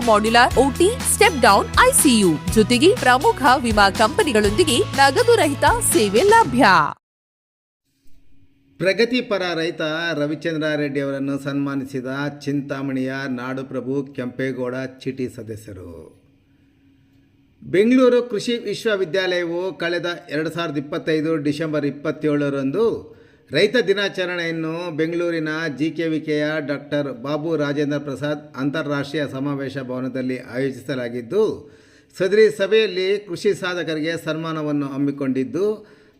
modular OT step down ICU ಜೊತೆಗೆ ಪ್ರಮುಖ ವಿಮಾ ಕಂಪನಿಗಳೊಂದಿಗೆ ನಗದು ರಹಿತ ಸೇವೆ ಲಭ್ಯ. ಪ್ರಗತಿಪರ ರೈತ ರವಿಚಂದ್ರ ರೆಡ್ಡಿ ಅವರನ್ನು ಸನ್ಮಾನಿಸಿದ ಚಿಂತಾಮಣಿಯ ನಾಡುಪ್ರಭು ಕೆಂಪೇಗೌಡ ಚಿಟಿ ಸದಸ್ಯರು. ಬೆಂಗಳೂರು ಕೃಷಿ ವಿಶ್ವವಿದ್ಯಾಲಯವು ಕಳೆದ ಎರಡು ಸಾವಿರದ ಇಪ್ಪತ್ತೈದು ಡಿಸೆಂಬರ್ ಇಪ್ಪತ್ತೇಳರಂದು ರೈತ ದಿನಾಚರಣೆಯನ್ನು ಬೆಂಗಳೂರಿನ ಜಿ ಕೆ ವಿಕೆಯ ಡಾಕ್ಟರ್ ಬಾಬು ರಾಜೇಂದ್ರ ಪ್ರಸಾದ್ ಅಂತಾರಾಷ್ಟ್ರೀಯ ಸಮಾವೇಶ ಭವನದಲ್ಲಿ ಆಯೋಜಿಸಲಾಗಿದ್ದು, ಸದರಿ ಸಭೆಯಲ್ಲಿ ಕೃಷಿ ಸಾಧಕರಿಗೆ ಸನ್ಮಾನವನ್ನು ಹಮ್ಮಿಕೊಂಡಿದ್ದು,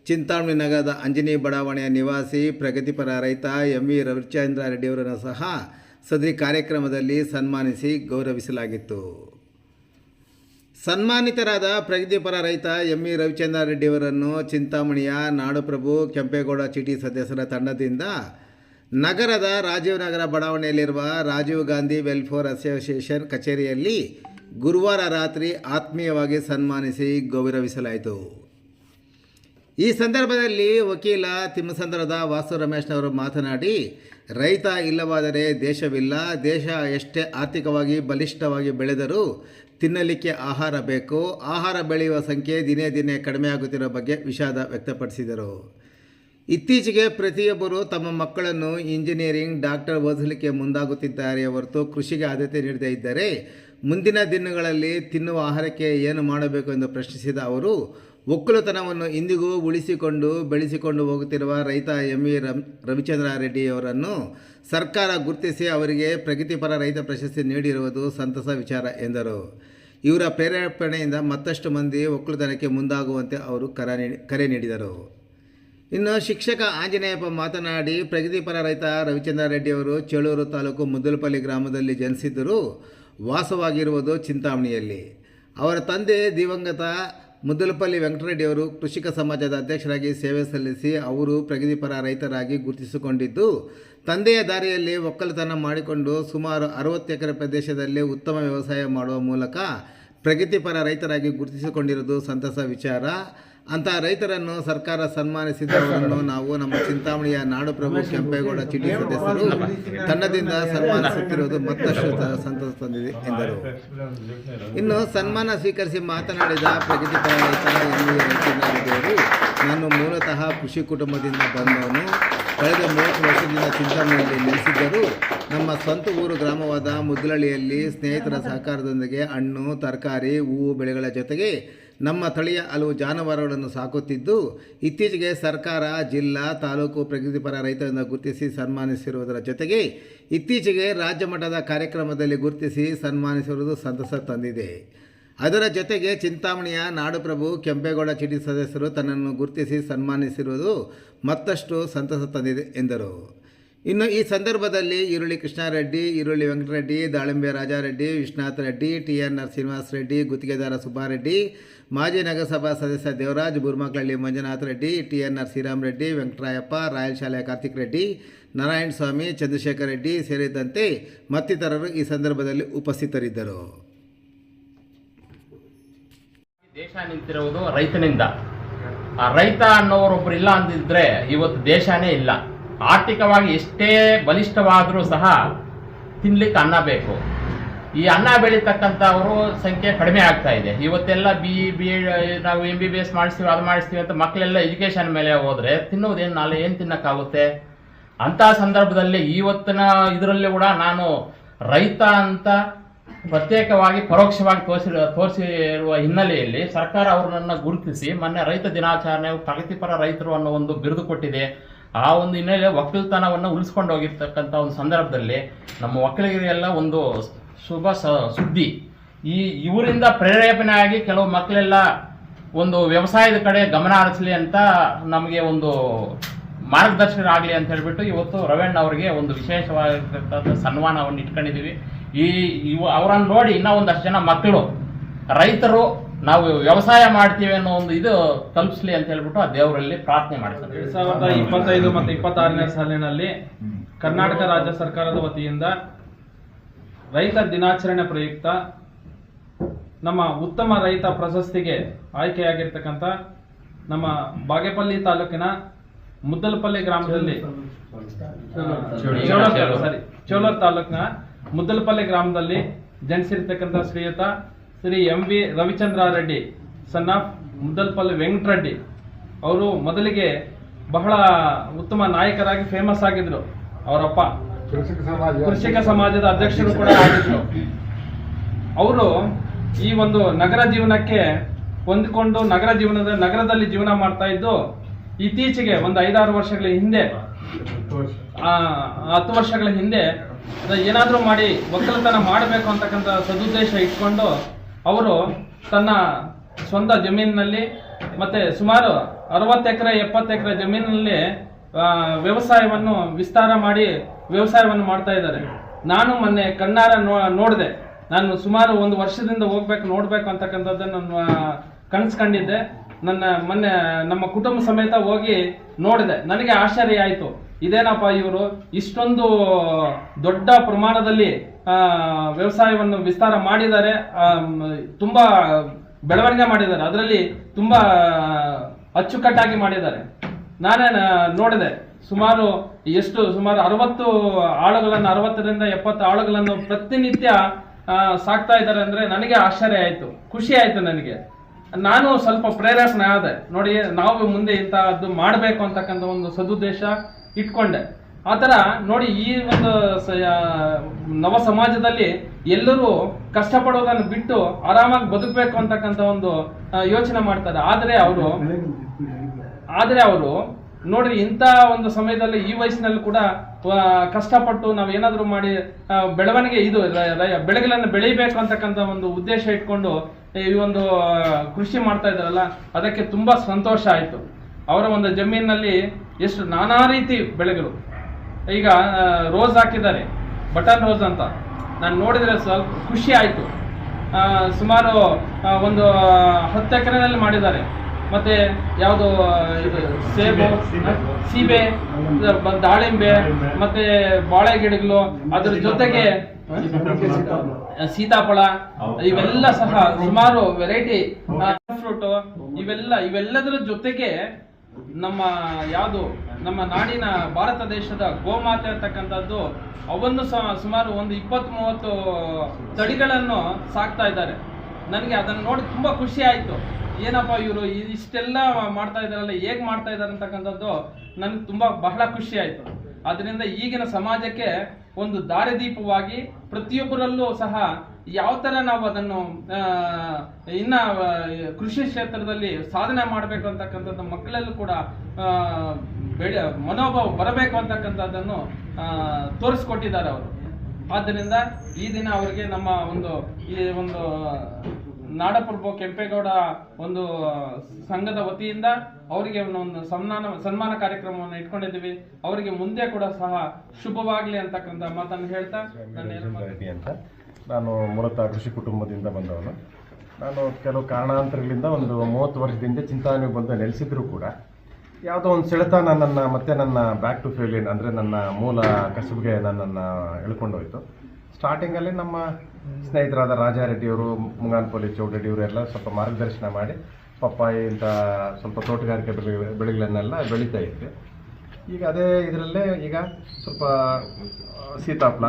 ಚಿಂತಾಮಣಿ ನಗರದ ಅಂಜನಿ ಬಡಾವಣೆಯ ನಿವಾಸಿ, ಪ್ರಗತಿಪರ ರೈತ ಎಂ ವಿ ರವಿಚಂದ್ರ ರೆಡ್ಡಿಯವರನ್ನು ಸಹ ಸದರಿ ಕಾರ್ಯಕ್ರಮದಲ್ಲಿ ಸನ್ಮಾನಿಸಿ ಗೌರವಿಸಲಾಗಿತ್ತು. ಸನ್ಮಾನಿತರಾದ ಪ್ರಗತಿಪರ ರೈತ ಎಂ ಇ ರವಿಚಂದ್ರ ರೆಡ್ಡಿಯವರನ್ನು ಚಿಂತಾಮಣಿಯ ನಾಡುಪ್ರಭು ಕೆಂಪೇಗೌಡ ಚಿಟಿ ಸದಸ್ಯರ ತಂಡದಿಂದ ನಗರದ ರಾಜೀವ್ ನಗರ ಬಡಾವಣೆಯಲ್ಲಿರುವ ರಾಜೀವ್ ಗಾಂಧಿ ವೆಲ್ಫೇರ್ ಅಸೋಸಿಯೇಷನ್ ಕಚೇರಿಯಲ್ಲಿ ಗುರುವಾರ ರಾತ್ರಿ ಆತ್ಮೀಯವಾಗಿ ಸನ್ಮಾನಿಸಿ ಗೌರವಿಸಲಾಯಿತು. ಈ ಸಂದರ್ಭದಲ್ಲಿ ವಕೀಲ ತಿಮ್ಮಸಂದ್ರದ ವಾಸು ರಮೇಶ್ನವರು ಮಾತನಾಡಿ, ರೈತ ಇಲ್ಲವಾದರೆ ದೇಶವಿಲ್ಲ. ದೇಶ ಎಷ್ಟೇ ಆರ್ಥಿಕವಾಗಿ ಬಲಿಷ್ಠವಾಗಿ ಬೆಳೆದರೂ ತಿನ್ನಲಿಕ್ಕೆ ಆಹಾರ ಬೇಕು. ಆಹಾರ ಬೆಳೆಯುವ ಸಂಖ್ಯೆ ದಿನೇ ದಿನೇ ಕಡಿಮೆಯಾಗುತ್ತಿರುವ ಬಗ್ಗೆ ವಿಷಾದ ವ್ಯಕ್ತಪಡಿಸಿದರು. ಇತ್ತೀಚೆಗೆ ಪ್ರತಿಯೊಬ್ಬರು ತಮ್ಮ ಮಕ್ಕಳನ್ನು ಇಂಜಿನಿಯರಿಂಗ್, ಡಾಕ್ಟರ್ ಓದಿಸಲಿಕ್ಕೆ ಮುಂದಾಗುತ್ತಿದ್ದಾರೆ ಹೊರತು ಕೃಷಿಗೆ ಆದ್ಯತೆ ನೀಡದೇ ಇದ್ದರೆ ಮುಂದಿನ ದಿನಗಳಲ್ಲಿ ತಿನ್ನುವ ಆಹಾರಕ್ಕೆ ಏನು ಮಾಡಬೇಕು ಎಂದು ಪ್ರಶ್ನಿಸಿದ ಅವರು, ಒಕ್ಕಲುತನವನ್ನು ಇಂದಿಗೂ ಉಳಿಸಿಕೊಂಡು ಬೆಳೆಸಿಕೊಂಡು ಹೋಗುತ್ತಿರುವ ರೈತ ಎಂ ವಿ ರವಿಚಂದ್ರ ರೆಡ್ಡಿಯವರನ್ನು ಸರ್ಕಾರ ಗುರುತಿಸಿ ಅವರಿಗೆ ಪ್ರಗತಿಪರ ರೈತ ಪ್ರಶಸ್ತಿ ನೀಡಿರುವುದು ಸಂತಸ ವಿಚಾರ ಎಂದರು. ಇವರ ಪ್ರೇರೇಪಣೆಯಿಂದ ಮತ್ತಷ್ಟು ಮಂದಿ ಒಕ್ಕಲುತನಕ್ಕೆ ಮುಂದಾಗುವಂತೆ ಅವರು ಕರೆ ಕರೆ ನೀಡಿದರು. ಇನ್ನು ಶಿಕ್ಷಕ ಆಂಜನೇಯಪ್ಪ ಮಾತನಾಡಿ, ಪ್ರಗತಿಪರ ರೈತ ರವಿಚಂದ್ರ ರೆಡ್ಡಿಯವರು ಚೇಳೂರು ತಾಲೂಕು ಮುದ್ದಲಪಲ್ಲಿ ಗ್ರಾಮದಲ್ಲಿ ಜನಿಸಿದ್ದರೂ. ವಾಸವಾಗಿರುವುದು ಚಿಂತಾಮಣಿಯಲ್ಲಿ. ಅವರ ತಂದೆ ದಿವಂಗತ ಮುದ್ದಲಪಲ್ಲಿ ವೆಂಕಟರೆಡ್ಡಿಯವರು ಕೃಷಿಕ ಸಮಾಜದ ಅಧ್ಯಕ್ಷರಾಗಿ ಸೇವೆ ಸಲ್ಲಿಸಿ ಅವರು ಪ್ರಗತಿಪರ ರೈತರಾಗಿ ಗುರುತಿಸಿಕೊಂಡಿದ್ದು, ತಂದೆಯ ದಾರಿಯಲ್ಲಿ ಒಕ್ಕಲತನ ಮಾಡಿಕೊಂಡು ಸುಮಾರು ಅರವತ್ತು ಎಕರೆ ಪ್ರದೇಶದಲ್ಲಿ ಉತ್ತಮ ವ್ಯವಸಾಯ ಮಾಡುವ ಮೂಲಕ ಪ್ರಗತಿಪರ ರೈತರಾಗಿ ಗುರುತಿಸಿಕೊಂಡಿರುವುದು ಸಂತಸ ವಿಚಾರ. ಅಂತಹ ರೈತರನ್ನು ಸರ್ಕಾರ ಸನ್ಮಾನಿಸಿದವರನ್ನು ನಾವು ನಮ್ಮ ಚಿಂತಾಮಣಿಯ ನಾಡುಪ್ರಭು ಕೆಂಪೇಗೌಡ ಚಿಟಿ ಸದಸ್ಯರು ತಂಡದಿಂದ ಸನ್ಮಾನಿಸುತ್ತಿರುವುದು ಮತ್ತಷ್ಟು ಸಂತಸ ತಂದಿದೆ ಎಂದರು. ಇನ್ನು ಸನ್ಮಾನ ಸ್ವೀಕರಿಸಿ ಮಾತನಾಡಿದ ಪ್ರಗತಿಪರ ರೈತರ ನಾನು ಮೂಲತಃ ಕೃಷಿ ಕುಟುಂಬದಿಂದ ಬಂದವನು. ಕಳೆದ ಮೂವತ್ತು ವರ್ಷದಿಂದ ಚಿಂತಾಮಣಿಯಲ್ಲಿ ನೆಲೆಸಿದ್ದರೂ ನಮ್ಮ ಸ್ವಂತ ಊರು ಗ್ರಾಮವಾದ ಮುದ್ದಲಳ್ಳಿಯಲ್ಲಿ ಸ್ನೇಹಿತರ ಸಹಕಾರದೊಂದಿಗೆ ಹಣ್ಣು, ತರಕಾರಿ, ಹೂವು ಬೆಳೆಗಳ ಜೊತೆಗೆ ನಮ್ಮ ತಳಿಯ ಹಲವು ಜಾನುವಾರುಗಳನ್ನು ಸಾಕುತ್ತಿದ್ದು, ಇತ್ತೀಚೆಗೆ ಸರ್ಕಾರ, ಜಿಲ್ಲಾ, ತಾಲೂಕು ಪ್ರಗತಿಪರ ರೈತರಿಂದ ಗುರುತಿಸಿ ಸನ್ಮಾನಿಸಿರುವುದರ ಜೊತೆಗೆ ಇತ್ತೀಚೆಗೆ ರಾಜ್ಯ ಮಟ್ಟದ ಕಾರ್ಯಕ್ರಮದಲ್ಲಿ ಗುರುತಿಸಿ ಸನ್ಮಾನಿಸಿರುವುದು ಸಂತಸ ತಂದಿದೆ. ಅದರ ಜೊತೆಗೆ ಚಿಂತಾಮಣಿಯ ನಾಡುಪ್ರಭು ಕೆಂಪೇಗೌಡ ಚಿಟಿ ಸದಸ್ಯರು ತನ್ನನ್ನು ಗುರುತಿಸಿ ಸನ್ಮಾನಿಸಿರುವುದು ಮತ್ತಷ್ಟು ಸಂತಸ ತಂದಿದೆ ಎಂದರು. ಇನ್ನು ಈ ಸಂದರ್ಭದಲ್ಲಿ ಈರುಳ್ಳಿ ಕೃಷ್ಣಾರೆಡ್ಡಿ, ಈರುಳ್ಳಿ ವೆಂಕಟರೆಡ್ಡಿ, ದಾಳಿಂಬೆ Rajareddy, Vishwanath Reddy T N R Srinivasa Reddy, ಗುತ್ತಿಗೆದಾರ ಸುಬ್ಬಾರೆಡ್ಡಿ ಮಾಜಿ ನಗರಸಭಾ ಸದಸ್ಯ Devaraj, Burmakalli Manjunath Reddy T N R Sriram Reddy, Venkatarayappa, royal ಶಾಲೆಯ ಕಾರ್ತಿಕ್ ರೆಡ್ಡಿ ನಾರಾಯಣ ಸ್ವಾಮಿ ಚಂದ್ರಶೇಖರ್ ರೆಡ್ಡಿ ಸೇರಿದಂತೆ ಮತ್ತಿತರರು ಈ ಸಂದರ್ಭದಲ್ಲಿ ಉಪಸ್ಥಿತರಿದ್ದರು. ದೇಶ ನಿಂತಿರುವುದು ರೈತನಿಂದ. ಆ ರೈತ ಅನ್ನೋರೊಬ್ರು ಇಲ್ಲ ಅಂದಿದ್ರೆ ಇವತ್ತು ದೇಶನೇ ಇಲ್ಲ. ಆರ್ಥಿಕವಾಗಿ ಎಷ್ಟೇ ಬಲಿಷ್ಠವಾದರೂ ಸಹ ತಿನ್ಲಿಕ್ಕೆ ಅನ್ನ ಬೇಕು. ಈ ಅನ್ನ ಬೆಳೀತಕ್ಕಂಥವರು ಸಂಖ್ಯೆ ಕಡಿಮೆ ಆಗ್ತಾ ಇದೆ. ಇವತ್ತೆಲ್ಲ ಬಿ ಬಿ, ನಾವು ಎಂ ಬಿ ಬಿ ಎಸ್ ಮಾಡಿಸ್ತೀವಿ, ಅದು ಮಾಡಿಸ್ತೀವಿ ಅಂತ ಮಕ್ಕಳೆಲ್ಲ ಎಜುಕೇಶನ್ ಮೇಲೆ ಹೋದ್ರೆ ತಿನ್ನೋದೇನು ನಾಳೆ ಏನು ತಿನ್ನಕ್ಕಾಗುತ್ತೆ? ಅಂತ ಸಂದರ್ಭದಲ್ಲಿ ಇವತ್ತಿನ ಇದರಲ್ಲಿ ಕೂಡ ನಾನು ರೈತ ಅಂತ ಪ್ರತ್ಯೇಕವಾಗಿ ಪರೋಕ್ಷವಾಗಿ ತೋರಿಸಿ, ತೋರಿಸಿರುವ ಹಿನ್ನೆಲೆಯಲ್ಲಿ ಸರ್ಕಾರ ಅವರನ್ನ ಗುರುತಿಸಿ, ಮೊನ್ನೆ ರೈತ ದಿನಾಚರಣೆ, ಪ್ರಗತಿಪರ ರೈತರು ಅನ್ನೋ ಒಂದು ಬಿರುದು ಕೊಟ್ಟಿದೆ. ಆ ಒಂದು ಹಿನ್ನೆಲೆ ಒಕ್ಕಲ್ತನವನ್ನು ಉಳಿಸ್ಕೊಂಡು ಹೋಗಿರ್ತಕ್ಕಂಥ ಒಂದು ಸಂದರ್ಭದಲ್ಲಿ ನಮ್ಮ ಒಕ್ಕಲಿಗರಿಗೆಲ್ಲ ಒಂದು ಶುಭ ಸುದ್ದಿ. ಈ ಇವರಿಂದ ಪ್ರೇರೇಪಣೆ ಆಗಿ ಕೆಲವು ಮಕ್ಕಳೆಲ್ಲ ಒಂದು ವ್ಯವಸಾಯದ ಕಡೆ ಗಮನ ಹರಿಸಲಿ ಅಂತ ನಮಗೆ ಒಂದು ಮಾರ್ಗದರ್ಶಕರಾಗಲಿ ಅಂತ ಹೇಳ್ಬಿಟ್ಟು ಇವತ್ತು ರವೀಣ್ ಅವರಿಗೆ ಒಂದು ವಿಶೇಷವಾಗಿರ್ತಕ್ಕಂಥ ಸನ್ಮಾನವನ್ನು ಇಟ್ಕೊಂಡಿದ್ದೀವಿ. ಈ ಇವ ಅವರನ್ನು ನೋಡಿ ಇನ್ನೂ ಒಂದಷ್ಟು ಜನ ಮಕ್ಕಳು ರೈತರು ನಾವು ವ್ಯವಸಾಯ ಮಾಡ್ತೀವಿ ಅನ್ನೋ ಒಂದು ಇದು ತಲುಪಿಸ್ಲಿ ಅಂತ ಹೇಳ್ಬಿಟ್ಟು ಆ ದೇವರಲ್ಲಿ ಪ್ರಾರ್ಥನೆ ಮಾಡ್ತಾರೆ. ಎರಡ್ ಸಾವಿರದ ಇಪ್ಪತ್ತೈದು ಮತ್ತು ಇಪ್ಪತ್ತಾರನೇ ಸಾಲಿನಲ್ಲಿ ಕರ್ನಾಟಕ ರಾಜ್ಯ ಸರ್ಕಾರದ ವತಿಯಿಂದ ರೈತ ದಿನಾಚರಣೆ ಪ್ರಯುಕ್ತ ನಮ್ಮ ಉತ್ತಮ ರೈತ ಪ್ರಶಸ್ತಿಗೆ ಆಯ್ಕೆಯಾಗಿರ್ತಕ್ಕಂಥ ನಮ್ಮ ಬಾಗೇಪಲ್ಲಿ ತಾಲೂಕಿನ ಮುದ್ದಲಪಲ್ಲಿ ಗ್ರಾಮದಲ್ಲಿ ಚೋಳೂರ್ ತಾಲೂಕು, ತಾಲೂಕಿನ ಮುದ್ದಲಪಲ್ಲಿ ಗ್ರಾಮದಲ್ಲಿ ಜನಿಸಿರ್ತಕ್ಕಂಥ ಶ್ರೀಯುತ Shri M V Ravichandra Reddy son of Muddalpalli Venkatareddy. ಅವರು ಮೊದಲಿಗೆ ಬಹಳ ಉತ್ತಮ ನಾಯಕರಾಗಿ ಫೇಮಸ್ ಆಗಿದ್ರು. ಅವರಪ್ಪ ಕೃಷಿಕ ಸಮಾಜದ ಅಧ್ಯಕ್ಷರು ಕೂಡ ಆಗಿದ್ರು. ಅವರು ಈ ಒಂದು ನಗರ ಜೀವನಕ್ಕೆ ಹೊಂದಿಕೊಂಡು ನಗರ ಜೀವನದ ನಗರದಲ್ಲಿ ಜೀವನ ಮಾಡ್ತಾ ಇದ್ದು ಇತ್ತೀಚೆಗೆ ಒಂದು ಐದಾರು ವರ್ಷಗಳ ಹಿಂದೆ ಹತ್ತು ವರ್ಷಗಳ ಹಿಂದೆ ಏನಾದರೂ ಮಾಡಿ ಒಕ್ಕಲತನ ಮಾಡಬೇಕು ಅಂತಕ್ಕಂಥ ಸದುದ್ದೇಶ ಇಟ್ಕೊಂಡು ಅವರು ತನ್ನ ಸ್ವಂತ ಜಮೀನಿನಲ್ಲಿ ಮತ್ತೆ ಸುಮಾರು ಅರವತ್ತು ಎಕರೆ, ಎಪ್ಪತ್ತು ಎಕರೆ ಜಮೀನಿನಲ್ಲಿ ವ್ಯವಸಾಯವನ್ನು ವಿಸ್ತಾರ ಮಾಡಿ ವ್ಯವಸಾಯವನ್ನು ಮಾಡ್ತಾ ಇದ್ದಾರೆ. ನಾನು ಮೊನ್ನೆ ಕಣ್ಣಾರ ನೋಡಿದೆ. ನಾನು ಸುಮಾರು ಒಂದು ವರ್ಷದಿಂದ ಹೋಗ್ಬೇಕು, ನೋಡಬೇಕು ಅಂತಕ್ಕಂಥದ್ದನ್ನು ಕನಸು ನನ್ನ ಮೊನ್ನೆ ನಮ್ಮ ಕುಟುಂಬ ಸಮೇತ ಹೋಗಿ ನೋಡಿದೆ. ನನಗೆ ಆಶ್ಚರ್ಯ ಆಯಿತು. ಇದೇನಪ್ಪ ಇವರು? ಇಷ್ಟೊಂದು ದೊಡ್ಡ ಪ್ರಮಾಣದಲ್ಲಿ ವ್ಯವಸಾಯವನ್ನು ವಿಸ್ತಾರ ಮಾಡಿದ್ದಾರೆ. ತುಂಬ ಬೆಳವಣಿಗೆ ಮಾಡಿದ್ದಾರೆ. ಅದರಲ್ಲಿ ತುಂಬಾ ಅಚ್ಚುಕಟ್ಟಾಗಿ ಮಾಡಿದ್ದಾರೆ. ನಾನೇ ನೋಡಿದೆ. ಸುಮಾರು ಎಷ್ಟು, ಸುಮಾರು ಅರವತ್ತು ಆಳುಗಳನ್ನು, ಅರವತ್ತರಿಂದ ಎಪ್ಪತ್ತು ಆಳುಗಳನ್ನು ಪ್ರತಿನಿತ್ಯ ಸಾಕ್ತಾ ಇದ್ದಾರೆ ಅಂದ್ರೆ ನನಗೆ ಆಶ್ಚರ್ಯ ಆಯಿತು. ಖುಷಿ ಆಯಿತು ನನಗೆ. ನಾನು ಸ್ವಲ್ಪ ಪ್ರೇರೇಪಣೆ ಆದೆ. ನೋಡಿ ನಾವು ಮುಂದೆ ಇಂಥದ್ದು ಮಾಡಬೇಕು ಅಂತಕ್ಕಂಥ ಒಂದು ಸದುದ್ದೇಶ ಇಟ್ಕೊಂಡೆ. ಆ ಥರ ನೋಡಿ ಈ ಒಂದು ನವ ಸಮಾಜದಲ್ಲಿ ಎಲ್ಲರೂ ಕಷ್ಟಪಡೋದನ್ನು ಬಿಟ್ಟು ಆರಾಮಾಗಿ ಬದುಕಬೇಕು ಅಂತಕ್ಕಂಥ ಒಂದು ಯೋಚನೆ ಮಾಡ್ತಾರೆ. ಆದರೆ ಅವರು ಆದರೆ ಅವರು ನೋಡ್ರಿ ಇಂಥ ಒಂದು ಸಮಯದಲ್ಲಿ ಈ ವಯಸ್ಸಿನಲ್ಲಿ ಕೂಡ ಕಷ್ಟಪಟ್ಟು ನಾವು ಏನಾದರೂ ಮಾಡಿ ಬೆಳವಣಿಗೆ ಇದು ಬೆಳೆಗಳನ್ನು ಬೆಳಿಬೇಕು ಅಂತಕ್ಕಂಥ ಒಂದು ಉದ್ದೇಶ ಇಟ್ಕೊಂಡು ಈ ಒಂದು ಕೃಷಿ ಮಾಡ್ತಾ ಇದ್ದಾರಲ್ಲ, ಅದಕ್ಕೆ ತುಂಬಾ ಸಂತೋಷ ಆಯಿತು. ಅವರ ಒಂದು ಜಮೀನಿನಲ್ಲಿ ಎಷ್ಟು ನಾನಾ ರೀತಿ ಬೆಳೆಗಳು. ಈಗ ರೋಸ್ ಹಾಕಿದ್ದಾರೆ, ಬಟನ್ ರೋಸ್ ಅಂತ. ನಾನು ನೋಡಿದ್ರೆ ಸ್ವಲ್ಪ ಖುಷಿ ಆಯಿತು. ಸುಮಾರು ಒಂದು ಹತ್ತು ಎಕರೆನಲ್ಲಿ ಮಾಡಿದ್ದಾರೆ. ಮತ್ತೆ ಯಾವುದು ಇದು ಸೇಬು ಸೀಬೆ ದಾಳಿಂಬೆ ಮತ್ತೆ ಬಾಳೆ ಗಿಡಗಳು ಅದ್ರ ಜೊತೆಗೆ ಸೀತಾಫಳ ಇವೆಲ್ಲ ಸಹ ಸುಮಾರು ವೆರೈಟಿ ಫ್ರೂಟ್ ಇವೆಲ್ಲ ಇವೆಲ್ಲದರ ಜೊತೆಗೆ ನಮ್ಮ ಯಾವುದು ನಮ್ಮ ನಾಡಿನ ಭಾರತ ದೇಶದ ಗೋಮಾತೆ ಅಂತಕ್ಕಂಥದ್ದು ಅವನ್ನು ಸಹ ಸುಮಾರು ಒಂದು ಇಪ್ಪತ್ತು ಮೂವತ್ತು ತಳಿಗಳನ್ನು ಸಾಕ್ತಾ ಇದ್ದಾರೆ. ನನಗೆ ಅದನ್ನು ನೋಡಿ ತುಂಬಾ ಖುಷಿ ಆಯಿತು. ಏನಪ್ಪ ಇವರು ಇಷ್ಟೆಲ್ಲ ಮಾಡ್ತಾ ಇದ್ದಾರಲ್ಲ, ಹೇಗೆ ಮಾಡ್ತಾ ಇದ್ದಾರೆ ಅಂತಕ್ಕಂಥದ್ದು ನನಗೆ ತುಂಬ ಬಹಳ ಖುಷಿ ಆಯಿತು. ಅದರಿಂದ ಈಗಿನ ಸಮಾಜಕ್ಕೆ ಒಂದು ದಾರಿದೀಪವಾಗಿ ಪ್ರತಿಯೊಬ್ಬರಲ್ಲೂ ಸಹ ಯಾವ ಥರ ನಾವು ಅದನ್ನು ಇನ್ನ ಕೃಷಿ ಕ್ಷೇತ್ರದಲ್ಲಿ ಸಾಧನೆ ಮಾಡಬೇಕು ಅಂತಕ್ಕಂಥದ್ದು ಮಕ್ಕಳಲ್ಲೂ ಕೂಡ ಬೆಳೆ, ಮನೋಭಾವ ಬರಬೇಕು ಅಂತಕ್ಕಂಥದ್ದನ್ನು ತೋರಿಸ್ಕೊಟ್ಟಿದ್ದಾರೆ ಅವರು. ಆದ್ದರಿಂದ ಈ ದಿನ ಅವರಿಗೆ ನಮ್ಮ ಒಂದು, ಈ ಒಂದು ನಾಡಪ್ರಭು ಕೆಂಪೇಗೌಡ ಒಂದು ಸಂಘದ ವತಿಯಿಂದ ಅವರಿಗೆ ಒಂದು ಸನ್ಮಾನ ಸನ್ಮಾನ ಕಾರ್ಯಕ್ರಮವನ್ನು ಇಟ್ಕೊಂಡಿದ್ದೀವಿ. ಅವರಿಗೆ ಮುಂದೆ ಕೂಡ ಸಹ ಶುಭವಾಗಲಿ ಅಂತಕ್ಕಂಥ ಮಾತನ್ನು ಹೇಳ್ತಾ ಅಂತ. ನಾನು ಮೂಲತಃ ಕೃಷಿ ಕುಟುಂಬದಿಂದ ಬಂದವನು. ನಾನು ಕೆಲವು ಕಾರಣಾಂತರಗಳಿಂದ ಒಂದು ಮೂವತ್ತು ವರ್ಷದಿಂದ ಚಿಂತನೆ ಬಂದು ನೆಲೆಸಿದ್ರು ಕೂಡ ಯಾವುದೋ ಒಂದು ಸೆಳೆತ ನನ್ನನ್ನು ಮತ್ತೆ ನನ್ನ ಬ್ಯಾಕ್ ಟು ಫೇಲಿಯನ್ ಅಂದರೆ ನನ್ನ ಮೂಲ ಕಸುಬಿಗೆ ನನ್ನನ್ನು ಎಳ್ಕೊಂಡೋಯ್ತು. ಸ್ಟಾರ್ಟಿಂಗಲ್ಲಿ ನಮ್ಮ ಸ್ನೇಹಿತರಾದ ರಾಜಾರೆಡ್ಡಿಯವರು, ಮುಂಗಾನಪಲ್ಲಿ ಚೌಡರೆಡ್ಡಿಯವರು ಎಲ್ಲ ಸ್ವಲ್ಪ ಮಾರ್ಗದರ್ಶನ ಮಾಡಿ ಪಪ್ಪಾಯಿ ಇಂಥ ಸ್ವಲ್ಪ ತೋಟಗಾರಿಕೆ ಬೆಳೆ ಬೆಳೆಗಳನ್ನೆಲ್ಲ ಬೆಳೀತಾ ಇದ್ವಿ. ಈಗ ಅದೇ ಇದರಲ್ಲೇ ಈಗ ಸ್ವಲ್ಪ ಸೀತಾಫಲ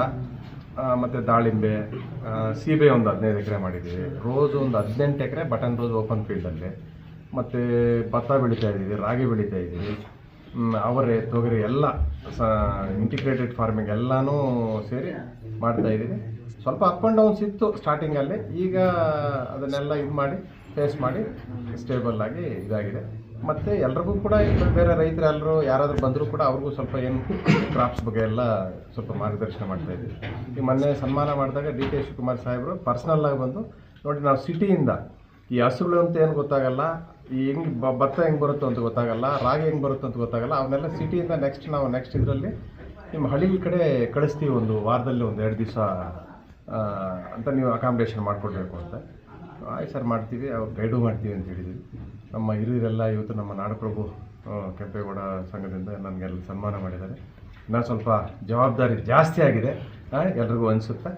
ಮತ್ತು ದಾಳಿಂಬೆ ಸೀಬೆ ಒಂದು ಹದಿನೈದು ಎಕರೆ ಮಾಡಿದ್ದೀವಿ. ರೋಸ್ ಒಂದು ಹದಿನೆಂಟು ಎಕರೆ, ಬಟನ್ ರೋಸ್ ಓಪನ್ ಫೀಲ್ಡಲ್ಲಿ ಮತ್ತು ಭತ್ತ ಬೆಳೀತಾ ಇದ್ದೀವಿ, ರಾಗಿ ಬೆಳೀತಾ ಇದ್ದೀವಿ. ಅವರೆ, ತೊಗರಿ ಎಲ್ಲ, ಸ ಇಂಟಿಗ್ರೇಟೆಡ್ ಫಾರ್ಮಿಂಗ್ ಎಲ್ಲನೂ ಸೇರಿ ಮಾಡ್ತಾ ಇದ್ದೀವಿ. ಸ್ವಲ್ಪ ಅಪ್ ಆ್ಯಂಡ್ ಡೌನ್ಸ್ ಇತ್ತು ಸ್ಟಾರ್ಟಿಂಗಲ್ಲಿ ಈಗ ಅದನ್ನೆಲ್ಲ ಇದು ಮಾಡಿ ಫೇಸ್ ಮಾಡಿ ಸ್ಟೇಬಲ್ ಆಗಿ ಇದಾಗಿದೆ. ಮತ್ತು ಎಲ್ರಿಗೂ ಕೂಡ ಈಗ ಬೇರೆ ರೈತರು ಎಲ್ಲರೂ ಯಾರಾದರೂ ಬಂದರೂ ಕೂಡ ಅವ್ರಿಗೂ ಸ್ವಲ್ಪ ಏನು ಕ್ರಾಪ್ಸ್ ಬಗ್ಗೆ ಎಲ್ಲ ಸ್ವಲ್ಪ ಮಾರ್ಗದರ್ಶನ ಮಾಡ್ತಾ ಇದ್ದೀವಿ. ಈ ಮೊನ್ನೆ ಸನ್ಮಾನ ಮಾಡಿದಾಗ ಡಿ ಕೆ ಶಿವಕುಮಾರ್ ಸಾಹೇಬರು ಪರ್ಸ್ನಲ್ಲಾಗಿ ಬಂದು, ನೋಡಿ ನಾವು ಸಿಟಿಯಿಂದ ಈ ಹಸುಗಳು ಅಂತ ಏನು ಗೊತ್ತಾಗಲ್ಲ ಹೆಂಗ್ ಬ- ಭತ್ತ ಹೆಂಗೆ ಬರುತ್ತೆ ಅಂತ ಗೊತ್ತಾಗಲ್ಲ, ರಾಗಿ ಹೆಂಗೆ ಬರುತ್ತೆ ಅಂತ ಗೊತ್ತಾಗಲ್ಲ ಅವನ್ನೆಲ್ಲ ಸಿಟಿಯಿಂದ ನೆಕ್ಸ್ಟ್ ನಾವು ನೆಕ್ಸ್ಟ್ ಇದರಲ್ಲಿ ನಿಮ್ಮ ಹಳ್ಳಿ ಕಡೆ ಕಳಿಸ್ತೀವಿ ಒಂದು ವಾರದಲ್ಲಿ ಒಂದು ಎರಡು ದಿವಸ ಅಂತ ನೀವು ಅಕಾಮಿಡೇಷನ್ ಮಾಡಿಕೊಡ್ಬೇಕು ಅಂತ. ಆಯ್ತು ಸರ್, ಮಾಡ್ತೀವಿ ಅವ್ರು ಗೈಡು ಮಾಡ್ತೀವಿ ಅಂತ ಹೇಳಿದ್ವಿ. ನಮ್ಮ ಹಿರಿಯರೆಲ್ಲ ಇವತ್ತು ನಮ್ಮ ನಾಡಪ್ರಭು ಕೆಂಪೇಗೌಡ ಸಂಘದಿಂದ ನನಗೆಲ್ಲ ಸನ್ಮಾನ ಮಾಡಿದ್ದಾರೆ. ನಾನು ಸ್ವಲ್ಪ ಜವಾಬ್ದಾರಿ ಜಾಸ್ತಿ ಆಗಿದೆ ಎಲ್ರಿಗೂ ಅನಿಸುತ್ತೆ?